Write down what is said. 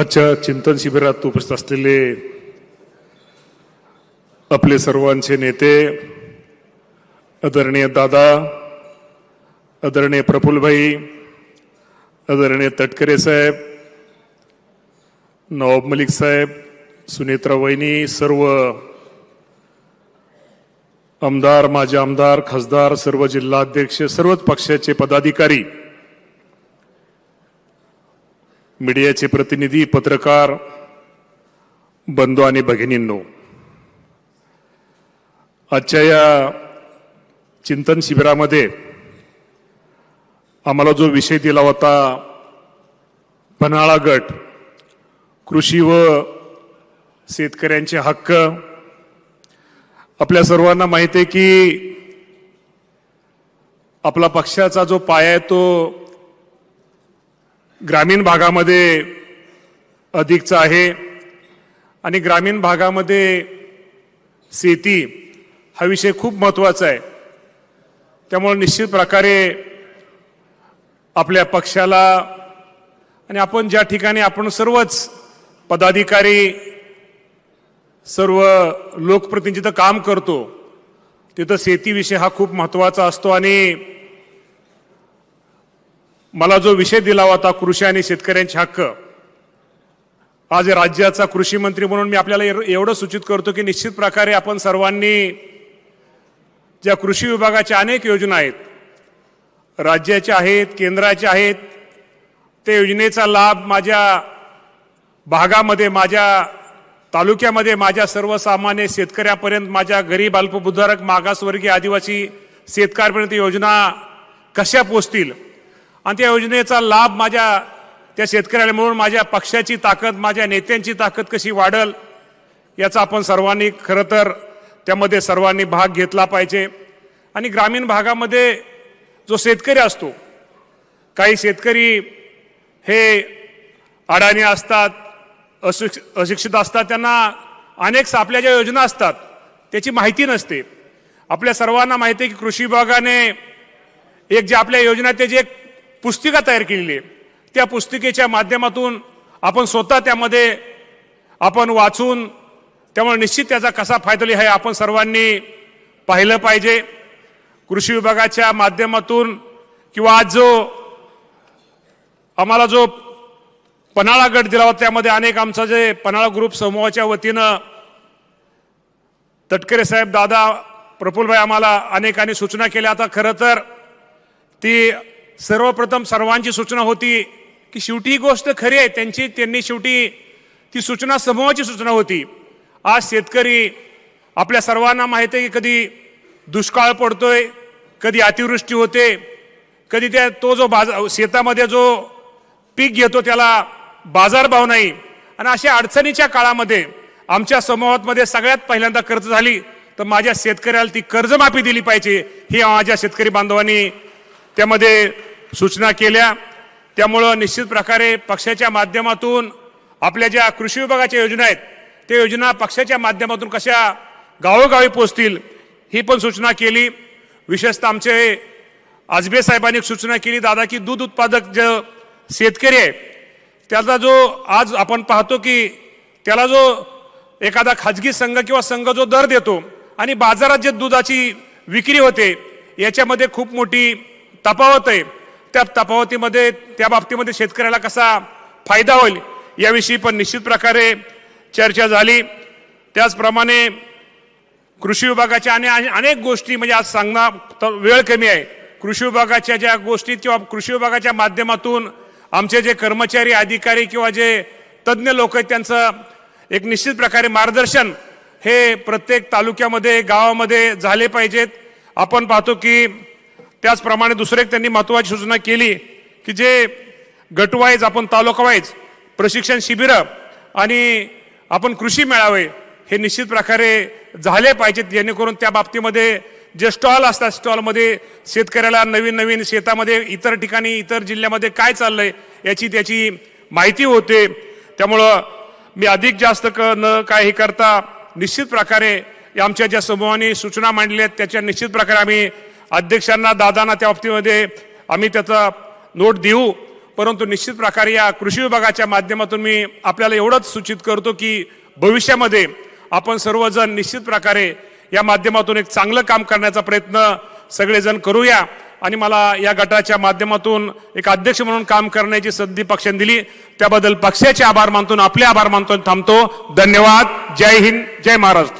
आजच्या चिंतन शिबिरात उपस्थित असलेले आपले सर्वांचे नेते आदरणीय दादा आदरणीय प्रफुलभाई आदरणीय तटकरे साहेब नवाब मलिक साहेब सुनेत्रा वहिनी सर्व आमदार माजी आमदार खासदार सर्व जिल्हाध्यक्ष सर्वच पक्षाचे पदाधिकारी मीडियाचे प्रतिनिधी पत्रकार बंधू आणि भगिनींनो आजच्या या चिंतन शिबिरामध्ये आम्हाला जो विषय दिला होता पन्हाळा गट कृषी व शेतकऱ्यांचे हक्क आपल्या सर्वांना माहिती आहे की आपला पक्षाचा जो पाया आहे तो ग्रामीण भागामध्ये अधिकचं आहे. आणि ग्रामीण भागामध्ये शेती हा विषय खूप महत्त्वाचा आहे. त्यामुळे निश्चित प्रकारे आपल्या पक्षाला आणि आपण ज्या ठिकाणी आपण सर्वच पदाधिकारी सर्व लोकप्रतिनिधीचं काम करतो तिथं शेतीविषय हा खूप महत्त्वाचा असतो. आणि मला जो विषय दिला होता कृषी आणि शेतकऱ्यांचे हक्क आज राज्याचा कृषी मंत्री म्हणून मी आपल्याला एवढं सूचित करतो की निश्चित प्रकारे आपण सर्वांनी ज्या कृषी विभागाच्या अनेक योजना आहेत राज्याच्या आहेत केंद्राच्या आहेत त्या योजनेचा लाभ माझ्या भागामध्ये माझ्या तालुक्यामध्ये माझ्या सर्वसामान्य शेतकऱ्यापर्यंत माझ्या गरीब अल्पभूधारक मागासवर्गीय आदिवासी शेतकऱ्यापर्यंत योजना कशा पोचतील? आणि त्या योजनेचा लाभ माझ्या त्या शेतकऱ्याला मिळून माझ्या पक्षाची ताकद माझ्या नेत्यांची ताकद कशी वाढल याचा आपण सर्वांनी खरं तर त्यामध्ये सर्वांनी भाग घेतला पाहिजे. आणि ग्रामीण भागामध्ये जो शेतकरी असतो काही शेतकरी हे अडाणी असतात अशिक्ष अशिक्षित असतात त्यांना अनेक आपल्या ज्या योजना असतात त्याची माहिती नसते. आपल्या सर्वांना माहिती आहे की कृषी विभागाने एक जे आपल्या योजना ते एक पुस्तिका तयार केलेली आहे. त्या पुस्तिकेच्या माध्यमातून आपण स्वतः त्यामध्ये आपण वाचून त्यामुळे निश्चित त्याचा कसा फायदा होईल हे आपण सर्वांनी पाहिलं पाहिजे. कृषी विभागाच्या माध्यमातून किंवा आज जो आम्हाला जो पन्हाळा गट दिला होता त्यामध्ये अनेक आमचा जे पन्हाळा ग्रुप समूहाच्या वतीनं तटकरे साहेब दादा प्रफुल्लभाई आम्हाला अनेकांनी सूचना केल्या. आता खरं तर ती सर्वप्रथम सर्वांची सूचना होती की शेवटी ही गोष्ट खरी आहे. त्यांची त्यांनी शेवटी ती सूचना समूहाची सूचना होती. आज शेतकरी आपल्या सर्वांना माहीत आहे की कधी दुष्काळ पडतोय कधी अतिवृष्टी होते कधी त्या तो जो बाजार शेतामध्ये जो पीक घेतो त्याला बाजारभाव नाही. आणि अशा अडचणीच्या काळामध्ये आमच्या समूहामध्ये सगळ्यात पहिल्यांदा कर्ज झाली. तर माझ्या शेतकऱ्याला ती कर्जमाफी दिली पाहिजे. ही माझ्या शेतकरी बांधवांनी त्यामध्ये सूचना केल्या. त्यामुळं निश्चित प्रकारे पक्षाच्या माध्यमातून आपल्या ज्या कृषी विभागाच्या योजना आहेत त्या योजना पक्षाच्या माध्यमातून कशा गावोगावी पोचतील ही पण सूचना केली. विशेषतः आमचे आजबे साहेबांनी एक सूचना केली दादा की दूध उत्पादक जे शेतकरी आहे त्याचा जो आज आपण पाहतो की त्याला जो एखादा खाजगी संघ किंवा संघ जो दर देतो आणि बाजारात जे दुधाची विक्री होते याच्यामध्ये खूप मोठी तफावत आहे. त्या तफावतीमध्ये त्या बाबतीमध्ये शेतकऱ्याला कसा फायदा होईल याविषयी पण निश्चित प्रकारे चर्चा झाली. त्याचप्रमाणे कृषी विभागाच्या आणि आणि अनेक गोष्टी म्हणजे आज सांगणं तर वेळ कमी आहे. कृषी विभागाच्या ज्या गोष्टी किंवा कृषी विभागाच्या माध्यमातून आमचे जे कर्मचारी अधिकारी किंवा जे तज्ज्ञ लोक आहेत त्यांचं एक निश्चित प्रकारे मार्गदर्शन हे प्रत्येक तालुक्यामध्ये गावामध्ये झाले पाहिजेत. आपण पाहतो की त्याचप्रमाणे दुसरे एक त्यांनी महत्वाची सूचना केली की जे गटवाईज आपण तालुकावाईज प्रशिक्षण शिबिरं आणि आपण कृषी मेळावे हे निश्चित प्रकारे झाले पाहिजेत जेणेकरून त्या बाबतीमध्ये जे स्टॉल असतात स्टॉलमध्ये शेतकऱ्याला नवीन नवीन शेतामध्ये इतर ठिकाणी इतर जिल्ह्यामध्ये काय चाललंय याची त्याची माहिती होते. त्यामुळं मी अधिक जास्त क न काय हे करता निश्चित प्रकारे आमच्या ज्या समूहाने सूचना मांडल्या आहेत त्याच्या निश्चित प्रकारे आम्ही अध्यक्षांना दादांना त्या बाबतीमध्ये आम्ही त्याचा नोट देऊ. परंतु निश्चित प्रकारे या कृषी विभागाच्या माध्यमातून मी आपल्याला एवढंच सूचित करतो की भविष्यामध्ये आपण सर्वजण निश्चित प्रकारे या माध्यमातून एक चांगलं काम करण्याचा प्रयत्न सगळेजण करूया. आणि मला या गटाच्या माध्यमातून एक अध्यक्ष म्हणून काम करण्याची संधी पक्षाने दिली. त्याबद्दल पक्षाचे आभार मानतो आपले आभार मानतो थांबतो. धन्यवाद. जय हिंद. जय महाराष्ट्र.